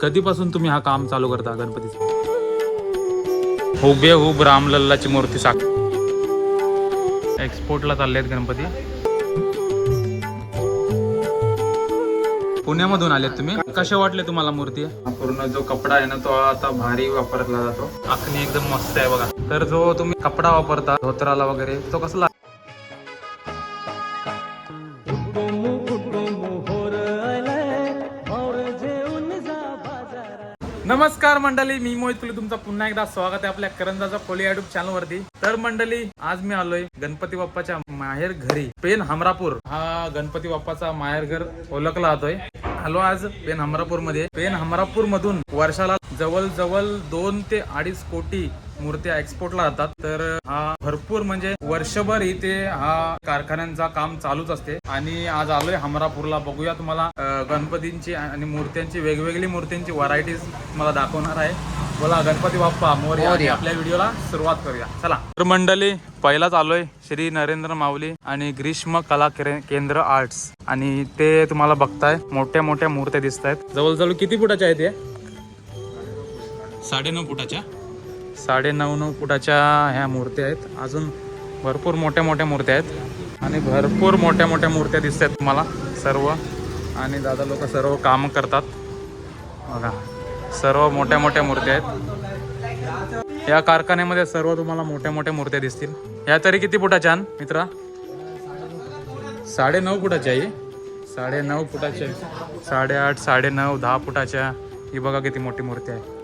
कधीपासून तुम्ही हा काम चालू करता गणपतीचं? हुबेहूब रामलल्लाची मूर्ती साक एक्सपोर्टला चालले आहेत गणपती. पुण्यामधून आलेत तुम्ही? कसे वाटले तुम्हाला मूर्ती? पूर्ण जो कपडा आहे ना तो आता भारी वापरला जातो. आखणी एकदम मस्त आहे बघा. तर जो तुम्ही कपडा वापरता धोत्राला वगैरे तो कसला मंडळी मी मोहित तुले तुमचं पुन्हा एकदा स्वागत आहे आपल्या करंजाचा पोली युट्यूब चॅनल वरती. तर मंडळी आज मी आलोय गणपती बाप्पाच्या माहेर घरी पेन हमरापूर. हा गणपती बाप्पाचा माहेर घर ओळखला जातोय. आलो आज पेन हमरापूरमध्ये पेन हमरापूर मधून वर्षाला जवळ जवळ दोन ते अडीच कोटी मूर्त्या एक्सपोर्टला जातात. तर हा भरपूर म्हणजे वर्षभर इथे हा कारखान्यांचा काम चालूच असते. आणि आज आलोय हमरापूरला. बघूया तुम्हाला गणपतींची आणि मूर्त्यांची वेगवेगळी मूर्त्यांची व्हरायटीज मला दाखवणार आहे. बोला गणपती बाप्पा मोरया आपल्या व्हिडिओला सुरुवात करूया. चला. तर मंडळी पहिलाच आलोय श्री नरेंद्र माऊली आणि ग्रीष्म कला केंद्र आर्ट्स. आणि ते तुम्हाला बघताय. मोठ्या मोठ्या मूर्त्या दिसत आहेत जवळजवळ किती फुटाच्या आहेत या? साडेनऊ फुटाच्या. साडे नऊ नऊ फुटाच्या ह्या मूर्त्या आहेत. अजून भरपूर मोठ्या मोठ्या मूर्त्या आहेत. आणि भरपूर मोठ्या मोठ्या मूर्त्या दिसत आहेत तुम्हाला सर्व. आणि दादा लोक सर्व काम करतात. बघा सर्व मोठ्या मोठ्या मूर्त्या आहेत. या कारखान्यामध्ये सर्व तुम्हाला मोठ्या मोठ्या मूर्त्या दिसतील. ह्या तरी किती फुटाच्या आण, मित्रा? साडे नऊ फुटाच्या आहे. साडे नऊ फुटाच्या साडेआठ साडे नऊ दहा फुटाच्या. ही बघा किती मोठी मूर्ती आहे.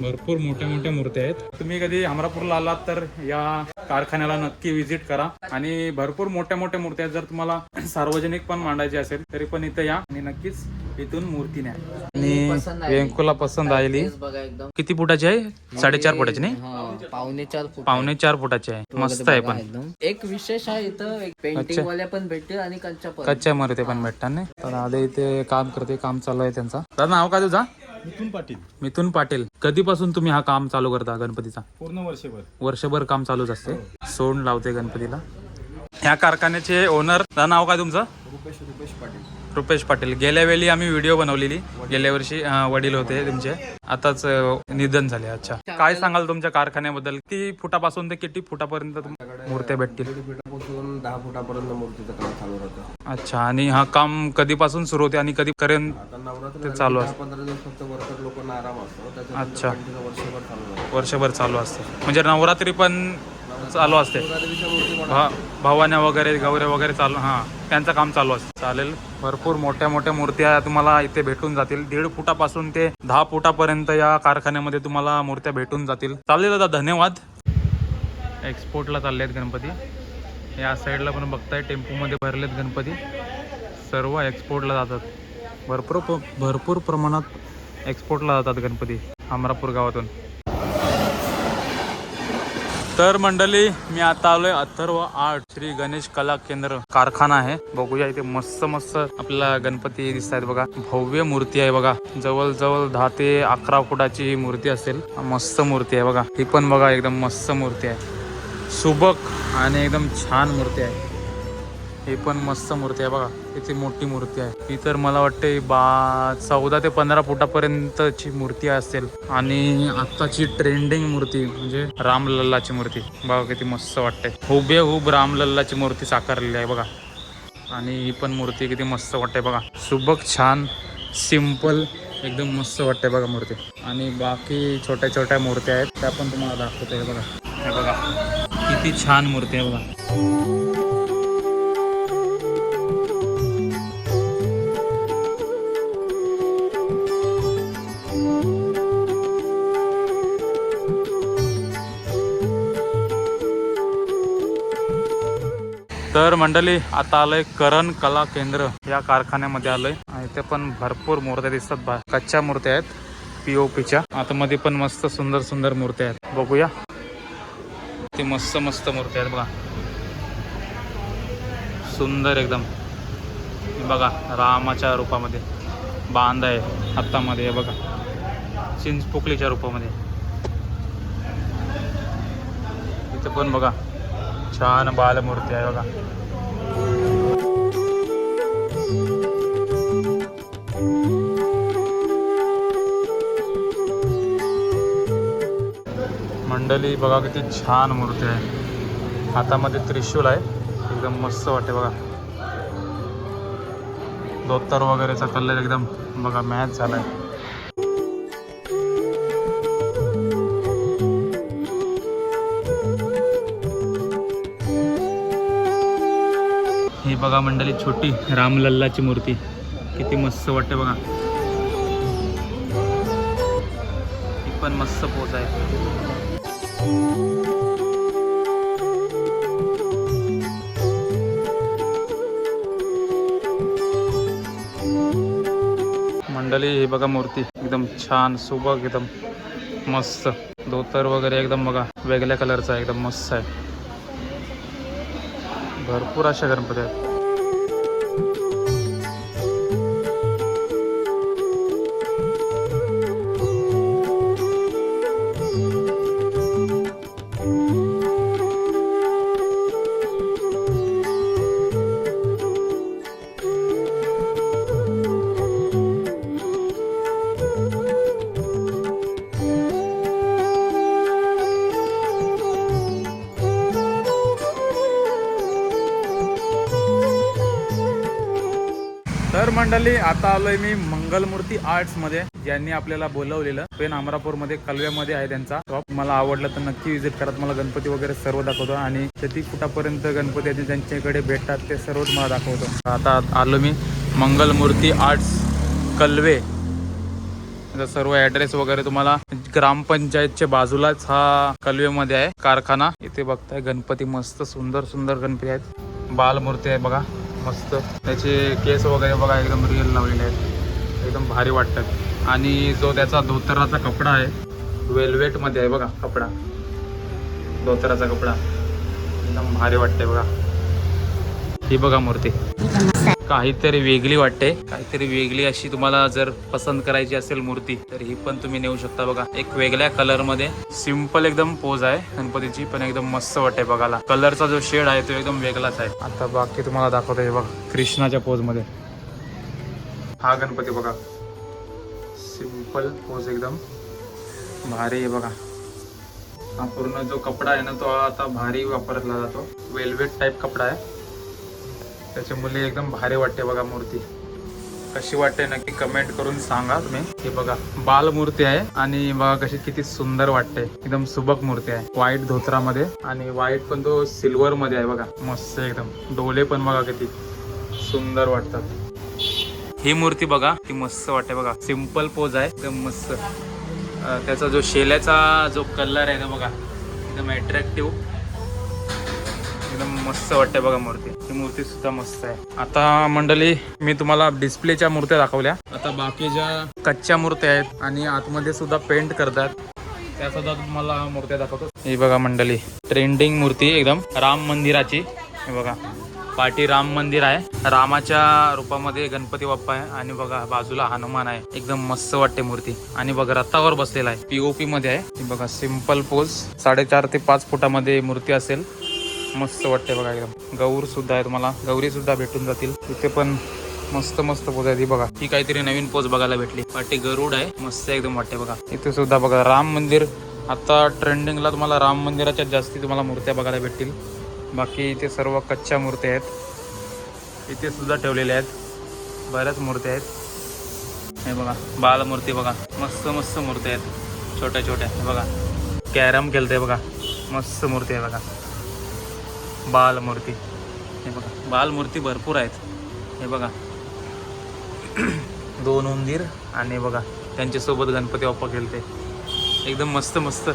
भरपूर मोठ्या मोठ्या मूर्त्या आहेत. तुम्ही कधी अमरापूरला आलात तर या कारखान्याला नक्की व्हिजिट करा. आणि भरपूर मोठ्या मोठ्या मूर्त्या आहेत. जर तुम्हाला सार्वजनिक पण मांडायची असेल तरी पण इथं या आणि नक्कीच इथून मूर्ती न्या. आणि आहे. व्यंकुला पसंत आली तेच बघा एकदम. किती फुटाची आहे? साडेचार फुटाची नाही? हा, पावणे चार फूट. पावणे चार फुटाची आहे. मस्त आहे पण. एक विशेष आहे इथं पेंटिंग वाल्या पण भेटतील आणि कच्च्या कच्च्या मूर्ती पण भेटतात नाही? तर आले इथे काम करते काम चालू आहे त्यांचा. नाव काय तुझा? मिथून पाटील. मिथून पाटील. कधीपासून तुम्ही हा काम चालू करता गणपतीचा? पूर्ण वर्षभर. वर्षभर काम चालूच असते. सोंड लावते गणपतीला. ह्या कारखान्याचे ओनर नाव काय तुमचं? रुपेश रुपेश पाटील. रुपेश पाटील. गेल्या वेळी आम्ही व्हिडिओ बनवलेली. गेल्या वर्षी अं, वडील होते तुमचे. आताच अं, निधन झाले. अच्छा. काय सांगाल तुमच्या कारखान्याबद्दल? किती फुटापासून ते किती फुटापर्यंत तुम- मूर्त्या भेटतील? फुटापासून दहा फुटापर्यंत मूर्तीचं काम चालू राहतं. अच्छा. आणि हा काम कधीपासून सुरू होते आणि कधी पर्यंत आता नवरात्र ते चालू दहा पंधरा दिवस फक्त वर्कर लोकांना आराम असतो अच्छा. वर्षभर चालू राहतं. वर्षभर चालू असते. म्हणजे नवरात्री पण चालू असते. भा भवान्या वगैरे गौरे वगैरे चालू हां त्यांचं काम चालू असतं. चालेल. भरपूर मोठ्या मोठ्या मूर्त्या तुम्हाला इथे भेटून जातील. दीड फुटापासून ते दहा फुटापर्यंत या कारखान्यामध्ये तुम्हाला मूर्त्या भेटून जातील. चालेल दादा धन्यवाद. एक्सपोर्टला चालले आहेत गणपती. या साईडला पण बघताय टेम्पोमध्ये भरलेत गणपती. सर्व एक्सपोर्टला जातात. भरपूर भरपूर प्रमाणात एक्सपोर्टला जातात गणपती. अमरापूर गावातून. तर मंडळी मी आता आलोय अथर्व आर्ट श्री गणेश कला केंद्र कारखाना आहे. बघूया इथे मस्त मस्त आपल्याला गणपती दिसत आहेत बघा. भव्य मूर्ती आहे बघा. जवळ जवळ दहा ते अकरा फुटाची ही मूर्ती असेल. मस्त मूर्ती आहे बघा. ही पण बघा एकदम मस्त मूर्ती आहे. सुबक आणि एकदम छान मूर्ती आहे. ही पण मस्त मूर्ती आहे बघा. इथे मोठी मूर्ती आहे. ही तर मला वाटते बा चौदा ते पंधरा फुटापर्यंतची मूर्ती असेल. आणि आत्ताची ट्रेंडिंग मूर्ती म्हणजे रामलल्लाची मूर्ती. बघा किती मस्त वाटते हुबेहूब रामलल्लाची मूर्ती साकारलेली आहे बघा. आणि ही पण मूर्ती किती मस्त वाटते बघा. सुबक छान सिंपल एकदम मस्त वाटते बघा मूर्ती. आणि बाकी छोट्या छोट्या मूर्त्या आहेत त्या पण तुम्हाला दाखवते बघा. हे बघा. किती छान मूर्ती आहे बघा. तर मंडळी आता आलोय करण कला केंद्र. या कारखान्यामध्ये आलोय. आणि इथे पण भरपूर मूर्त्या दिसतात कच्च्या मूर्त्या आहेत पीओपीच्या आतमध्ये पण मस्त सुंदर सुंदर मूर्त्या आहेत. बघूया. ते मस्त मस्त मूर्त्या आहेत बघा. सुंदर एकदम. बघा रामाच्या रूपामध्ये. बांध आहे हातामध्ये बघा. चिंचपोकलीच्या रूपामध्ये. इथे पण बघा. छान बालमूर्ती आहे बघा. मंडळी बघा किती छान मूर्ती आहे. हातामध्ये त्रिशूल आहे. एकदम मस्त वाटते बघा. धोतर वगैरेचा कलर एकदम बघा मॅच झाला आहे बघा मंडळी छोटी रामलल्लाची मूर्ती. किती मस्त वाटते बघा. ती पण मस्त पोच आहे. मंडळी ही बघा मूर्ती. एकदम छान सुबक एकदम मस्त. धोतर वगैरे एकदम बघा वेगळ्या कलरचा एकदम मस्त आहे. भरपूर अशा गणपती आहेत. तर मंडळी आता आलोय मी मंगलमूर्ती आर्ट्समध्ये ज्यांनी आपल्याला बोलवलेलं. पेन अमरापूरमध्ये कलव्यामध्ये आहे त्यांचा शॉप मला आवडलं तर नक्की विजिट करा. मला गणपती वगैरे सर्व दाखवतो आणि किती कुठापर्यंत गणपती आहेत भेटतात ते सर्वच मला दाखवतो. आता आलो मी मंगलमूर्ती आर्ट्स कलवे. सर्व ऍड्रेस वगैरे तुम्हाला ग्रामपंचायतच्या बाजूलाच हा कलवेमध्ये आहे कारखाना. इथे बघताय गणपती मस्त सुंदर सुंदर गणपती आहेत. बालमूर्ती आहे बघा. मस्त. त्याचे केस वगैरे बघा एकदम रिअल लावलेले आहेत. एकदम भारी वाटतात. आणि जो त्याचा धोतराचा कपडा आहे वेलवेटमध्ये आहे बघा कपडा. धोतराचा कपडा. एकदम भारी वाटतंय बघा. ही बघा मूर्ती. काहीतरी वेगळी वाटते. काहीतरी वेगळी अशी तुम्हाला जर पसंत करायची असेल मूर्ती तर ही पण तुम्ही नेऊ शकता बघा. एक वेगळ्या कलरमध्ये सिंपल एकदम पोज आहे. गणपतीची पण एकदम मस्त वाटते बघायला. कलरचा जो शेड आहे तो एकदम वेगळाच आहे. आता बाकी तुम्हाला दाखवतो हे बघा कृष्णाच्या पोजमध्ये. हा गणपती बघा. सिंपल पोज एकदम. भारी आहे बघा. हा पूर्ण जो कपडा आहे ना तो आता भारी वापरला जातो. वेल्वेट टाईप कपडा आहे. त्याच्यामुळे एकदम भारी वाटते बघा मूर्ती. कशी वाटते नक्की कमेंट करून सांगा तुम्ही. हे बघा बाल मूर्ती आहे आणि बघा कशी किती सुंदर वाटते. एकदम सुबक मूर्ती आहे. व्हाईट धोत्रामध्ये आणि व्हाईट पण तो सिल्वर मध्ये आहे बघा. मस्त एकदम. डोले पण बघा किती सुंदर वाटतात. ही मूर्ती बघा ती मस्त वाटते बघा. सिंपल पोज आहे. एकदम मस्त. त्याचा जो शेल्याचा जो कलर आहे ना बघा एकदम अट्रॅक्टिव्ह मस्त वाटते बघा मूर्ती. ही मूर्ती सुद्धा मस्त आहे. आता मंडळी मी तुम्हाला डिस्प्लेच्या मूर्त्या दाखवल्या. आता बाकी ज्या कच्च्या मूर्त्या आहेत आणि आतमध्ये सुद्धा पेंट करतात. त्या सुद्धा तुम्हाला मूर्त्या दाखवतो. ही बघा मंडळी ट्रेंडिंग मूर्ती एकदम. राम मंदिराची. हे बघा पाठी राम मंदिर आहे. रामाच्या रूपामध्ये गणपती बाप्पा आहे. आणि बघा बाजूला हनुमान आहे. एकदम मस्त वाटते मूर्ती. आणि बघा रथावर बसलेला आहे. पीओपी मध्ये आहे. बघा सिंपल पोज साडेचार ते पाच फुटामध्ये मूर्ती असेल. मस्त वाटते बघा एकदम. गौर सुद्धा आहे तुम्हाला. गौरी सुद्धा भेटून जातील. इथे पण मस्त मस्त पोज आहे ती बघा. ही काहीतरी नवीन पोज बघायला भेटली. वाटते गरुड आहे. मस्त एकदम वाटते बघा. इथे सुद्धा बघा राम मंदिर. आता ट्रेंडिंगला तुम्हाला राम मंदिराच्या जास्ती तुम्हाला मूर्त्या बघायला भेटतील. बाकी इथे सर्व कच्च्या मूर्त्या आहेत. इथे सुद्धा ठेवलेल्या आहेत. बऱ्याच मूर्त्या आहेत. हे बघा बालमूर्ती बघा. मस्त मस्त मूर्त्या आहेत. छोट्या छोट्या. बघा. कॅरम खेळते बघा. मस्त मूर्ती आहे बघा. बालमूर्ती. हे बघा बालमूर्ती भरपूर आहेत. हे बघा. दोन उंदीर आणि बघा त्यांच्यासोबत गणपती बाप्पा खेळते. एकदम मस्त मस्त.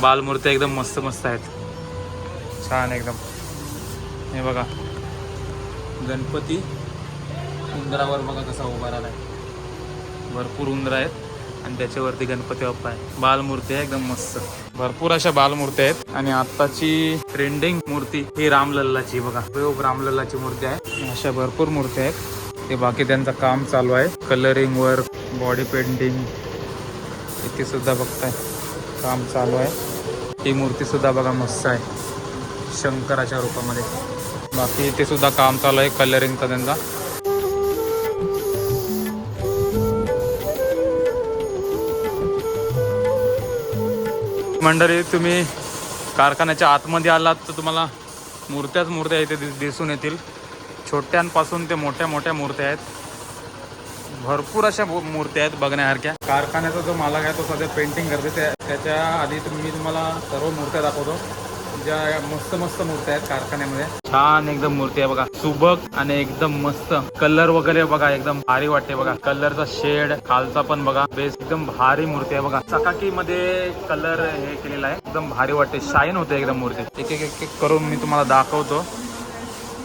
बालमूर्त्या एकदम मस्त मस्त आहेत. छान एकदम. हे बघा. गणपती उंदरावर बघा कसा उभा राहिला आहे भरपूर उंदर आहेत. आणि त्याच्यावरती गणपती बाप्पा आहे. बालमूर्ती आहे एकदम मस्त. भरपूर अशा बालमूर्ती आहेत. आणि आत्ताची ट्रेंडिंग मूर्ती ही रामलल्लाची बघा. उपयोग रामलल्लाची मूर्ती आहे. अशा भरपूर मूर्ती आहेत. ते बाकी त्यांचं काम चालू आहे. कलरिंग वर्क बॉडी पेंटिंग इथे सुद्धा बघताय. काम चालू आहे. ही मूर्ती सुद्धा बघा मस्त आहे. शंकराच्या रूपामध्ये. बाकी इथे सुद्धा काम चालू आहे. कलरिंगचा त्यांचा. मंडळी तुम्ही कारखान्याच्या आतमध्ये आलात तर तुम्हाला मूर्त्याच मूर्त्या इथे दिसून येतील. छोट्यांपासून ते मोठ्या मोठ्या मूर्त्या आहेत. भरपूर अशा मूर्त्या आहेत बघण्यासारख्या. कारखान्याचा जो मालक आहे तो सध्या पेंटिंग करते त्या त्याच्या आधी तुम्ही तुम्हाला सर्व मूर्त्या दाखवतो. ज्या मस्त मस्त मूर्त्या आहेत कारखान्यामध्ये. छान एकदम मूर्ती आहे बघा. सुबक आणि एकदम मस्त. कलर वगैरे बघा एकदम भारी वाटते बघा. कलरचा शेड खालचा पण बघा. बेस एकदम भारी मूर्ती आहे बघा. चकाकी मध्ये कलर हे केलेला आहे. एकदम भारी वाटते. शाईन होते एकदम मूर्ती. एक एक एक एक करून मी तुम्हाला दाखवतो.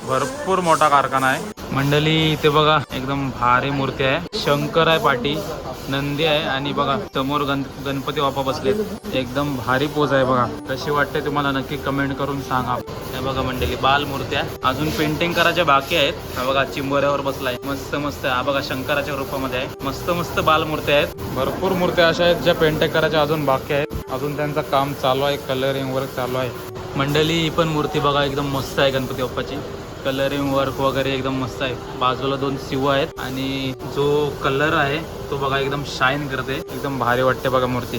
भरपूर मोठा कारखाना आहे. मंडळी इथे बघा एकदम भारी मूर्ती आहे. शंकर आहे पाठी नंदी आहे आणि बघा समोर गण गणपती बाप्पा बसलेत. एकदम भारी पोज आहे बघा. कशी वाटते तुम्हाला नक्की कमेंट करून सांगा. हे बघा मंडळी बाल मूर्ती आहे. अजून पेंटिंग करायच्या बाकी आहेत. हा बघा चिंबऱ्यावर बसलाय. मस्त मस्त हा बघा शंकराच्या रूपामध्ये आहे. मस्त मस्त बाल मूर्त्या आहेत. भरपूर मूर्त्या अशा आहेत ज्या पेंटिंग करायच्या अजून बाकी आहेत. अजून त्यांचं काम चालू आहे. कलरिंग वर्क चालू आहे. मंडळी ही पण मूर्ती बघा एकदम मस्त आहे गणपती बाप्पाची. कलरिंग वर्क वगैरे एकदम मस्त आहे. बाजूला दोन शिव आहेत आणि जो कलर आहे तो बघा एकदम शाईन करते. एकदम भारी वाटते बघा मूर्ती.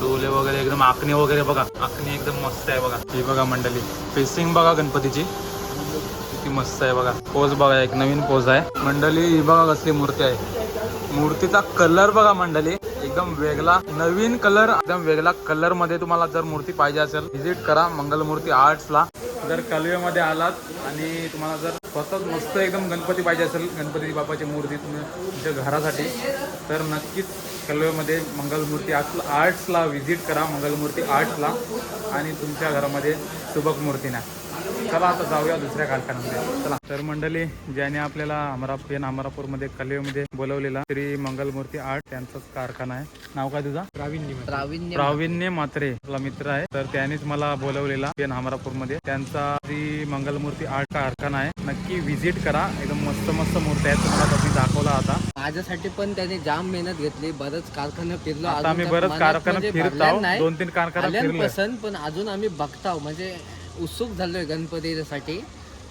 डोले वगैरे एकदम आखणी वगैरे बघा. आखणी एकदम मस्त आहे बघा. ही बघा मंडळी. फेसिंग बघा गणपतीची. किती मस्त आहे बघा. पोज बघा एक नवीन पोज आहे. मंडळी ही बघा कसली मूर्ती आहे. मूर्तीचा कलर बघा मंडळी. एकदम वेगळा नवीन कलर एकदम वेगळा कलरमध्ये तुम्हाला जर मूर्ती पाहिजे असेल व्हिजिट करा मंगलमूर्ती आर्ट्सला जर कलवेमध्ये आलात आणि तुम्हाला जर स्वतःच मस्त एकदम गणपती पाहिजे असेल गणपती बाप्पाची मूर्ती तुम्ही तुमच्या घरासाठी तर नक्कीच कलवेमध्ये मंगलमूर्ती आर्ट्सला व्हिजिट करा मंगलमूर्ती आर्ट्सला आणि तुमच्या घरामध्ये सुबक मूर्ती नाही चला आता जाऊया दुसऱ्या कारखान्यामध्ये. चला. तर मंडळी ज्याने आपल्याला अमरा पेन अमरापूरमध्ये कलेमध्ये बोलवलेला श्री मंगलमूर्ती आर्ट त्यांचाच कारखाना आहे. नाव काय तुझा? प्रावीण्य प्रावीण्य मात्रे. आपला मित्र आहे. तर त्यानेच मला बोलवलेला पेन अमरापूरमध्ये. त्यांचा श्री मंगलमूर्ती आर्ट कारखाना आहे. नक्की व्हिजिट करा. एकदम मस्त मस्त मूर्ती आहेत तुम्हाला तुम्ही दाखवला आता. माझ्यासाठी पण त्याने जाम मेहनत घेतली. बरंच कारखाना फिरलो. आम्ही बरंच कारखाना म्हणजे फिरत. दोन तीन कारखाना पसंत पण अजून आम्ही बघताव. म्हणजे उत्सुक झालोय गणपतीसाठी.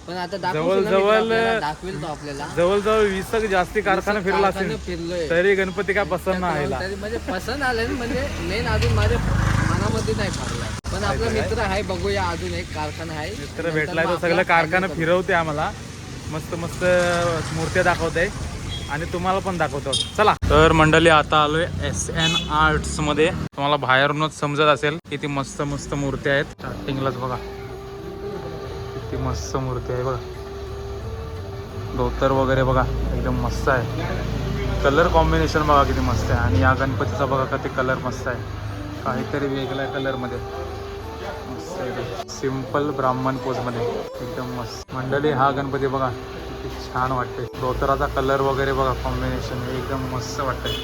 पण आता जवळ- जवळ- दाखवेल तो आपल्याला. जवळजवळ वीस जास्ती कारखाना फिरला असेल फिरलोय. तरी गणपती काय पसंत नाही आला. तरी म्हणजे पसंत आलं म्हणजे मेन अजून माझ्या मनामध्ये नाही भरलाय पण आपला मित्र आहे बघूया अजून एक कारखाना आहे. मित्र भेटलाय तो सगळं कारखाना फिरवते आम्हाला. मस्त मस्त मूर्त्या दाखवते. आणि तुम्हाला पण दाखवतो. चला. तर मंडळी आता आलोय एस एन आर्ट्समध्ये. तुम्हाला बाहेरूनच समजत असेल किती मस्त मस्त मूर्त्या आहेत. स्टार्टिंगलाच बघा. किती मस्त मूर्ती आहे बघा. धोतर वगैरे बघा एकदम मस्त आहे. कलर कॉम्बिनेशन बघा किती मस्त आहे. आणि या गणपतीचा बघा का ते कलर मस्त आहे. काहीतरी वेगळ्या कलरमध्ये मस्त एकदम सिंपल ब्राह्मण पोजमध्ये एकदम मस्त. मंडळी हा गणपती बघा. किती छान वाटते धोतराचा कलर वगैरे बघा कॉम्बिनेशन एकदम मस्त वाटतंय.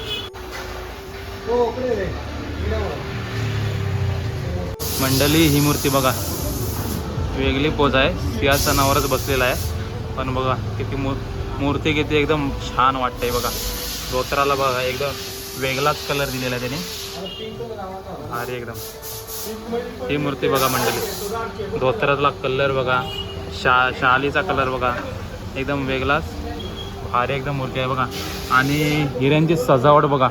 मंडळी ही मूर्ती बघा. वेगळी पोज आहे. सिंहासनावरच बसलेला आहे. पण बघा किती मूर मूर्ती किती एकदम छान वाटते बघा. धोत्राला बघा एकदम वेगळाच कलर दिलेला आहे त्याने. अरे एकदम. ही मूर्ती बघा मंडळी. धोत्रातला कलर बघा शा शालीचा कलर बघा. एकदम वेगळाच भारी एकदम मूर्ती आहे बघा. आणि हिऱ्यांची सजावट बघा.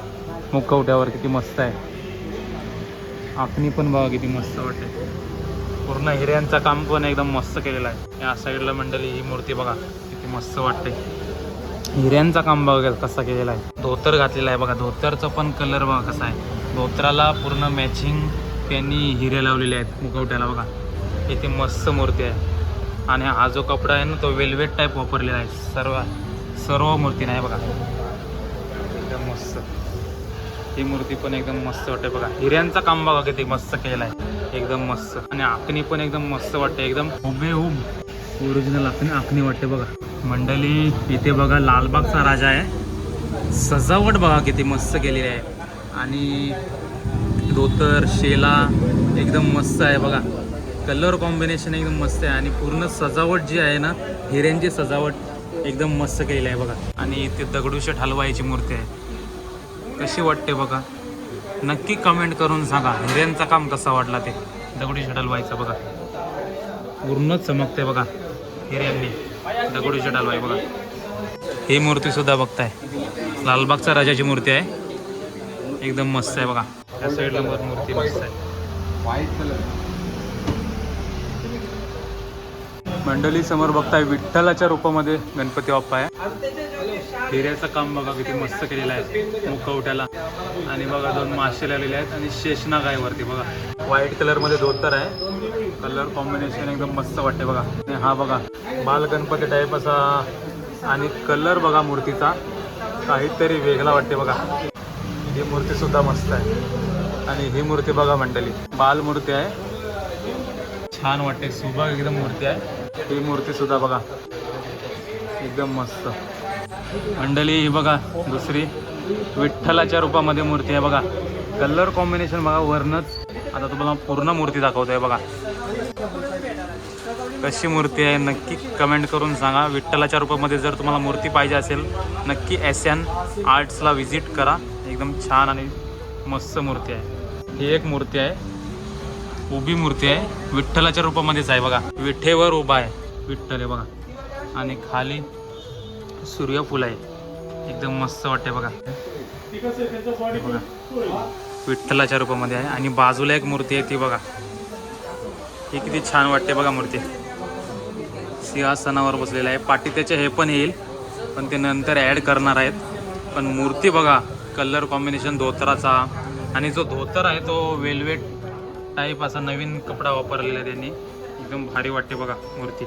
मुखवट्यावर किती मस्त आहे. आखणी पण बघा किती मस्त वाटते पूर्ण हिऱ्यांचं काम पण एकदम मस्त केलेलं आहे. या साईडला मंडळी ही मूर्ती बघा किती मस्त वाटते. हिऱ्यांचा काम बघा कसा केलेला आहे. धोतर घातलेला आहे बघा धोतरचा पण कलर बघा कसा आहे. धोतराला पूर्ण मॅचिंग त्यांनी हिरे लावलेले आहेत मुखवट्याला बघा. किती मस्त मूर्ती आहे. आणि हा जो कपडा आहे ना तो वेल्वेट टाईप वापरलेला आहे. सर्व सर्व मूर्ती नाही बघा. एकदम मस्त. ही मूर्ती पण एकदम मस्त वाटते बघा. हिऱ्यांचा काम बघा किती मस्त केलेला आहे. एकदम मस्त. आणि आखणी पण एकदम मस्त वाटते एकदम. हुबेहूब ओरिजिनल आखणी आखणी वाटते बघा. मंडळी इथे बघा लालबागचा राजा आहे. सजावट बघा किती मस्त केलेली आहे. आणि धोतर शेला एकदम मस्त आहे बघा. कलर कॉम्बिनेशन एकदम मस्त आहे. आणि पूर्ण सजावट जी आहे ना हिऱ्यांची सजावट एकदम मस्त केलेली आहे बघा. आणि इथे दगडूशेठ हलवाईची मूर्ती आहे. कशी वाटते बघा? नक्की कमेंट करून सांगा. हिऱ्यांचं काम कसा वाटला ते? दगडी शटल व्हायचं बघा. पूर्णच चमकते बघा. हिऱ्यांनी दगडूशेठ हलवाई बघा. ही मूर्ती सुद्धा बघताय. लालबागचा राजाची मूर्ती आहे. एकदम मस्त आहे बघा. त्या साईडला वर मूर्ती मस्त आहे. मंडळी समोर बघताय विठ्ठलाच्या रूपामध्ये गणपती बाप्पा आहे. हिऱ्याचं काम बघा किती मस्त केलेलं आहे. मुखवट्याला. आणि बघा दोन मासे लावलेले आहेत. आणि शेषनाग आहे वरती बघा. व्हाईट कलरमध्ये धोतर आहे. कलर कॉम्बिनेशन एकदम मस्त वाटते बघा. आणि हा बघा बाल गणपती टाईप असा. आणि कलर बघा मूर्तीचा. काहीतरी वेगळा वाटते बघा. ही मूर्ती सुद्धा मस्त आहे. आणि ही मूर्ती बघा मंडळी बाल मूर्ती आहे. छान वाटते सुबक एकदम मूर्ती आहे. ही मूर्ती सुद्धा बघा. एकदम मस्त. मंडळी ही बघा दुसरी विठ्ठलाच्या रूपामध्ये मूर्ती आहे बघा. कलर कॉम्बिनेशन बघा वरनच. आता तुम्हाला पूर्ण मूर्ती दाखवतोय बघा. कशी मूर्ती आहे नक्की कमेंट करून सांगा. विठ्ठलाच्या रूपामध्ये जर तुम्हाला मूर्ती पाहिजे असेल नक्की एस एन आर्ट्सला व्हिजिट करा. एकदम छान आणि मस्त मूर्ती आहे. ही एक मूर्ती आहे. उभी मूर्ती आहे. विठ्ठलाच्या रूपामध्येच आहे बघा. विठेवर उभा आहे. विठ्ठल आहे बघा. आणि खाली सूर्यफूल आहे. एकदम मस्त वाटते बघा. बघा. विठ्ठलाच्या रूपामध्ये आहे आणि बाजूला एक मूर्ती आहे ती बघा. ही किती छान वाटते बघा मूर्ती. सिंहासनावर बसलेलं आहे. पाठी त्याचे हे पण येईल पण ते नंतर ॲड करणार आहेत. पण मूर्ती बघा कलर कॉम्बिनेशन धोतराचा. आणि जो धोतर आहे तो वेल्वेट टाईप असा नवीन कपडा वापरलेला आहे त्यांनी. एकदम भारी वाटते बघा मूर्ती.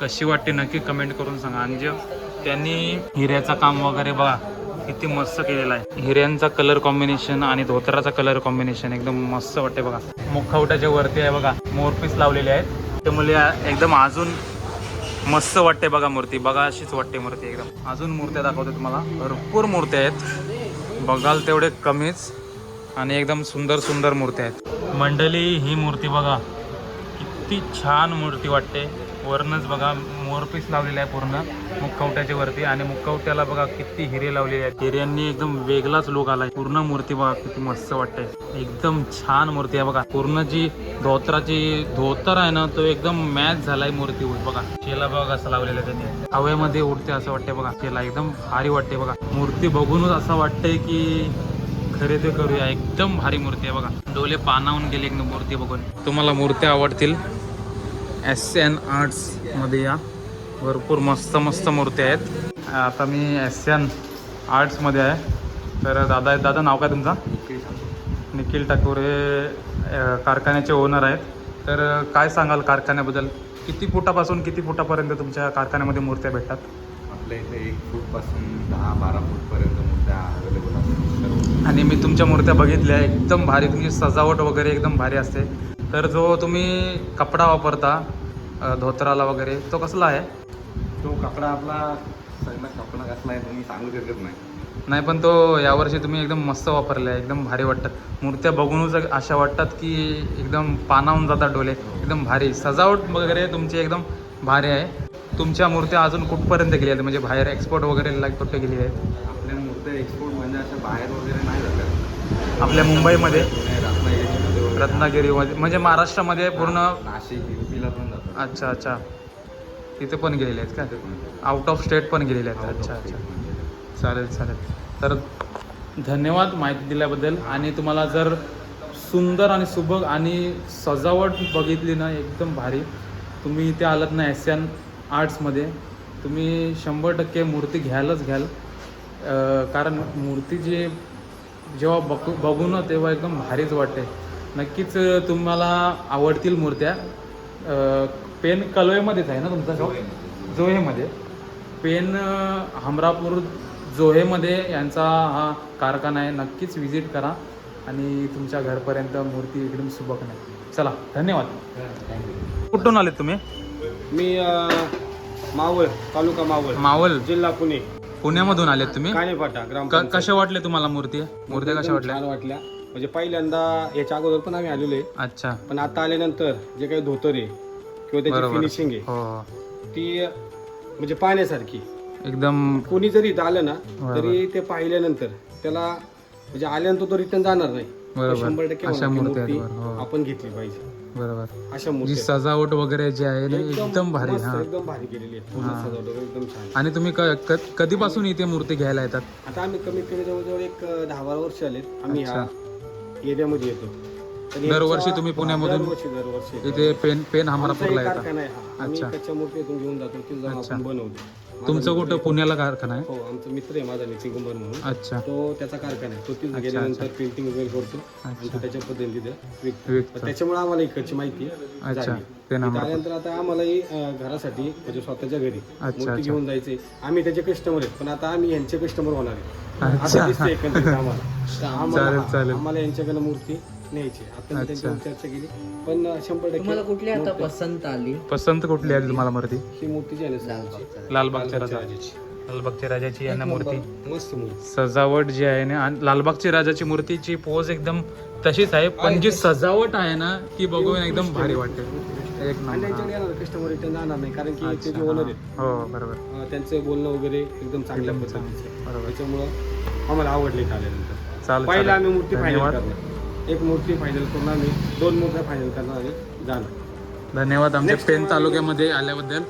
कशी वाटते नक्की कमेंट करून सांगा. आणि जे त्यांनी हिऱ्याचं काम वगैरे बघा किती मस्त केलेलं आहे. हिऱ्यांचा कलर कॉम्बिनेशन आणि धोतराचा कलर कॉम्बिनेशन एकदम मस्त वाटते बघा. मुखवट्याच्या वरती आहे बघा मोरपीस लावलेले आहेत. त्यामुळे एकदम अजून मस्त वाटते बघा मूर्ती बघा अशीच वाटते मूर्ती एकदम. अजून मूर्त्या दाखवते तुम्हाला. भरपूर मूर्त्या आहेत. बघाल तेवढे कमीच आणि एकदम सुंदर सुंदर मूर्त्या आहेत. मंडली ही मूर्ती बघा किती छान मूर्ती वाटते. वरूनच बघा मोरपीस लावलेला आहे पूर्ण. मुखवट्याच्या वरती आणि मुखवट्याला बघा किती हिरे लावलेले आहेत. हिऱ्यांनी एकदम वेगळाच लुक आलाय. पूर्ण मूर्ती बघा किती मस्त वाटते एकदम छान मूर्ती आहे बघा. पूर्ण जी धोत्राची धोतर आहे ना तो एकदम मॅच झालाय मूर्ती बघा. शेला बघा असं लावलेलं आहे त्यांनी. हवेमध्ये उडते असं वाटते बघा. शेला एकदम भारी वाटते बघा. मूर्ती बघूनच असं वाटतंय की खरेदी करूया. एकदम भारी मूर्ती आहे बघा. डोले पानावून गेले एकदम मूर्ती बघून. तुम्हाला मूर्त्या आवडतील. एस एन आर्ट्समध्ये या. भरपूर मस्त मस्त मूर्ती आहेत. आता मी एस एन आर्ट्समध्ये आहे. तर दादा आहेत. दादा नाव काय तुमचा? निखिल ठाकूर. हे कारखान्याचे ओनर आहेत. तर काय सांगाल कारखान्याबद्दल? किती फुटापासून किती फुटापर्यंत तुमच्या कारखान्यामध्ये मूर्त्या भेटतात? आपल्या इथे एक फूटपासून दहा बारा फूटपर्यंत मूर्त्या अवेलेबल असतात. आणि मी तुमच्या मूर्त्या बघितल्या. एकदम भारी. तुमची सजावट वगैरे एकदम भारी असते. तर जो तुम्ही कपडा वापरता धोतराला वगैरे. तो कसला आहे? तो कपडा आपला सगळा कपडा कसला आहे तुम्ही सांगू शकत नाही. नाही पण तो यावर्षी तुम्ही एकदम मस्त वापरला आहे एकदम भारी वाटतात. मूर्त्या बघूनच अशा वाटतात की एकदम पानावून जातात डोले एकदम भारी. सजावट वगैरे तुमची एकदम भारी आहे. तुमच्या मूर्त्या अजून कुठपर्यंत गेल्या आहेत? म्हणजे बाहेर एक्सपोर्ट वगैरे लाईक कुठे गेली आहेत? आपल्या मूर्त्या एक्सपोर्ट म्हणजे अशा बाहेर वगैरे नाही जातात आपल्या मुंबईमध्ये? रत्नागिरीमध्ये म्हणजे महाराष्ट्रामध्ये पूर्ण नाशिक युपीला पण अच्छा अच्छा. तिथे पण गेलेले आहेत का? आउट ऑफ स्टेट पण गेलेले आहेत अच्छा अच्छा. चालेल चालेल. तर धन्यवाद माहिती दिल्याबद्दल. आणि तुम्हाला जर सुंदर आणि सुबक आणि सजावट बघितली ना एकदम भारी. तुम्ही इथे आलात ना एस एन आर्ट्समध्ये तुम्ही शंभर टक्के मूर्ती घ्यायलाच घ्याल. कारण मूर्ती जी जेव्हा बघू बघू ना तेव्हा एकदम भारीच वाटते. नक्कीच तुम्हाला आवडतील मूर्त्या. पेन कलवेमध्येच आहे ना तुमचा शॉप जोहेमध्ये. पेन हमरापूर जोहेमध्ये यांचा हा कारखाना आहे. नक्कीच व्हिजिट करा आणि तुमच्या घरपर्यंत मूर्ती एकदम सुबक नाही चला धन्यवाद. कुठून आले तुम्ही? मी मावळ तालुका मावळ. मावल जिल्हा पुणे. पुण्यामधून आलेत तुम्ही? कशा वाटले तुम्हाला मूर्ती? मूर्त्या कशा वाटल्या? वाटल्या. म्हणजे पहिल्यांदा याच्या अगोदर पण आम्ही आलेलो आहे. अच्छा. पण आता आल्यानंतर जे काही धोतर आहे किंवा त्याची बरोबर. फिनिशिंग आहे हो हो. ती म्हणजे पाहण्यासारखी. एकदम कोणी जरी इथं आलं ना बरोबर. तरी ते पाहिल्यानंतर त्याला म्हणजे आल्यानंतर तो रिटर्न जाणार नाही. बरोबर. शंभर टक्के अशा म्हणणार की मूर्त्या आहेत मूर्ती बरोबर. हो. आपण घेतली पाहिजे. बरोबर. अशा जी मूर्ती सजावट वगैरे जी आहे ना एकदम भारी मस्त, हा. एकदम भारी केलेली आहे. पूर्ण. सजावट वगैरे एकदम छान आणि तुम्ही क- क- कधीपासून इथे मूर्ती घ्यायला येतात? आता आम्ही कमीत कमी जवळजवळ एक अ, दहा बारा वर्ष आलेत. आम्ही ह्या एरियामध्ये येतो. दरवर्षी तुम्ही पुण्यामधून दरवर्षी दरवर्षी. येतो. इथे पेन पेन आमचा हमरापूरला येतात कारखाना आहे हा. आम्ही अच्छा. कच्च्या मूर्तीतून घेऊन जातो तिथं जाऊन आपण बनवतो. माझा तुमचं मित्र कुठं? पुण्याला कारखाना आहे? आहे- हो आमचा मित्र आहे माझा नितीन कुंभार म्हणून. अच्छा. तो त्याचा कारखाना आहे. तो तिथे गेल्यानंतर पेंटिंग वगैरे करतो आणि तो त्याच्या पद्धतीने तिथे विकतो. विकतो. तर त्याच्यामुळे आम्हाला इकडची माहिती अच्छा. पेन इथं हमरापूर आल्यानंतर आता आम्हालाही अं, घरासाठी म्हणजे स्वतःच्या घरी अच्छा, मूर्ती अच्छा. घेऊन जायचे आम्ही त्याचे कस्टमर आहेत पण आता आम्ही यांचे कस्टमर होणार आहे. अच्छा. असं दिसतंय एकंदरीत आम्हाला तर आम्हाला चालेल, चालेल. आम्हाला यांच्याकडे मूर्ती न्यायची आता मी त्यांच्यावर चर्चा केली. पण अं, शंभर तुम्हाला टक्के कुठली आता पसंत आली? पसंत कुठली आहे तुम्हाला मूर्ती? ही मूर्ती जी आहे ना समोरची, लालबागच्या राजा राजाची. लालबागच्या राजाची यांना मूर्ती. मस्त मूर्ती. सजावट जी आहे ना आणि लालबागची राजाची मूर्तीची पोज एकदम तशीच आहे. पण जी सजावट आहे ना ती बघून एकदम भारी वाटते. एक आणि नंबर त्यांच्याकडे येणार कस्टमर रिटर्न जाणार नाही कारण की ते जे ओनर आहेत हो बरोबर. अं, त्यांचं बोलणं वगैरे एकदम चांगल्या पद्धतीचं बरोबर. त्याच्यामुळं आम्हाला आवडले इथं आल्यानंतर. चालेल पहिला चालेल. आम्ही मूर्ती फायनल धन्यवाद. करणार. एक मूर्ती फायनल करून आम्ही दोन मूर्त्या फायनल करणार आणि जाणार. धन्यवाद आमच्या पेन तालुक्यामध्ये आल्याबद्दल.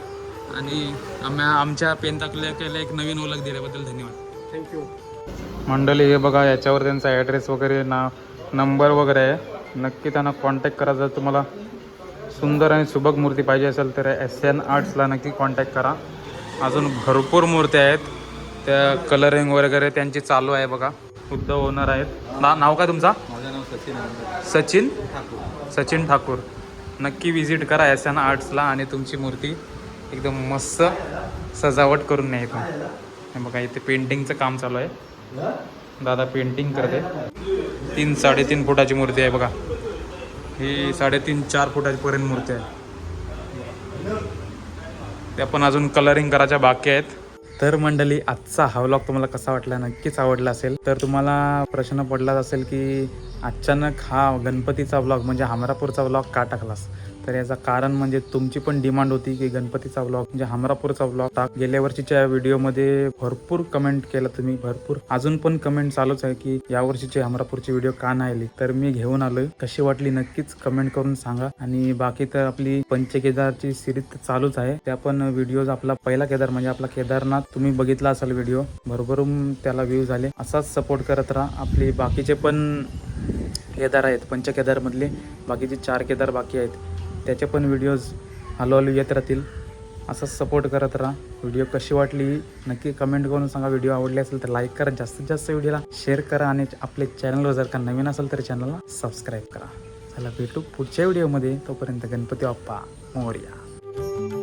आणि आम्ही आमच्या पेन तालुक्याला एक नवीन ओळख दिल्याबद्दल धन्यवाद. थँक्यू मंडळी हे बघा याच्यावर त्यांचा ॲड्रेस वगैरे ना नंबर वगैरे आहे. नक्की त्यांना कॉन्टॅक्ट करा जर तुम्हाला सुंदर आणि सुबक मूर्ती पाहिजे असेल तर एस एन आर्ट्सला नक्की कॉन्टॅक्ट करा. अजून भरपूर मूर्त्या आहेत. त्या कलरिंग वगैरे त्यांची चालू आहे बघा. खुद्द ओनर आहेत. ना नाव काय तुमचा? सचिन सचिन? सचिन ठाकूर. नक्की विजिट करा एस एन आर्ट्सला आणि तुमची मूर्ती एकदम मस्त सजावट करून न्या इथून. हे बघा इथे पेंटिंगचं काम चालू आहे. दादा पेंटिंग करते. तीन साडेतीन फुटाची मूर्ती आहे बघा. ही साडेतीन चार फुटाची पर्यंत मूर्ती आहे. त्या पण अजून कलरिंग करायच्या बाकी आहेत. तर मंडळी आजचा हा व्लॉग तुम्हाला कसा वाटला? नक्कीच आवडला असेल. तर तुम्हाला प्रश्न पडलाच असेल की अचानक हा गणपतीचा व्लॉग म्हणजे हमरापूरचा व्लॉग का टाकलास? तर याचं कारण म्हणजे तुमची पण डिमांड होती की गणपतीचा ब्लॉग म्हणजे हमरापूरचा ब्लॉग टाक गेल्या वर्षीच्या व्हिडिओमध्ये भरपूर कमेंट केलं तुम्ही भरपूर. अजून पण कमेंट चालूच आहे की या वर्षीचे हमरापूरची व्हिडिओ का नाही आली? तर मी घेऊन आलोय. कशी वाटली नक्कीच कमेंट करून सांगा. आणि बाकी तर आपली पंचकेदारची सिरीज चालूच आहे. त्या पण व्हिडिओज आपला पहिला केदार म्हणजे आपला केदारनाथ तुम्ही बघितला असाल व्हिडिओ भरभरून त्याला व्ह्यू झाले असाच सपोर्ट करत राहा. आपले बाकीचे पण केदार आहेत पंचकेदारमधले. बाकीचे चार केदार बाकी आहेत. त्याचे पण व्हिडिओज हळूहळू येत राहतील. असंच सपोर्ट करत राहा. व्हिडिओ कशी वाटली नक्की कमेंट करून सांगा. व्हिडिओ आवडले असेल तर लाईक करा. जास्तीत जास्त व्हिडिओला शेअर करा आणि आपले चॅनलवर जर का नवीन असेल तर चॅनलला सबस्क्राईब करा. चला भेटू पुढच्या व्हिडिओमध्ये तोपर्यंत गणपती बाप्पा मोर्या.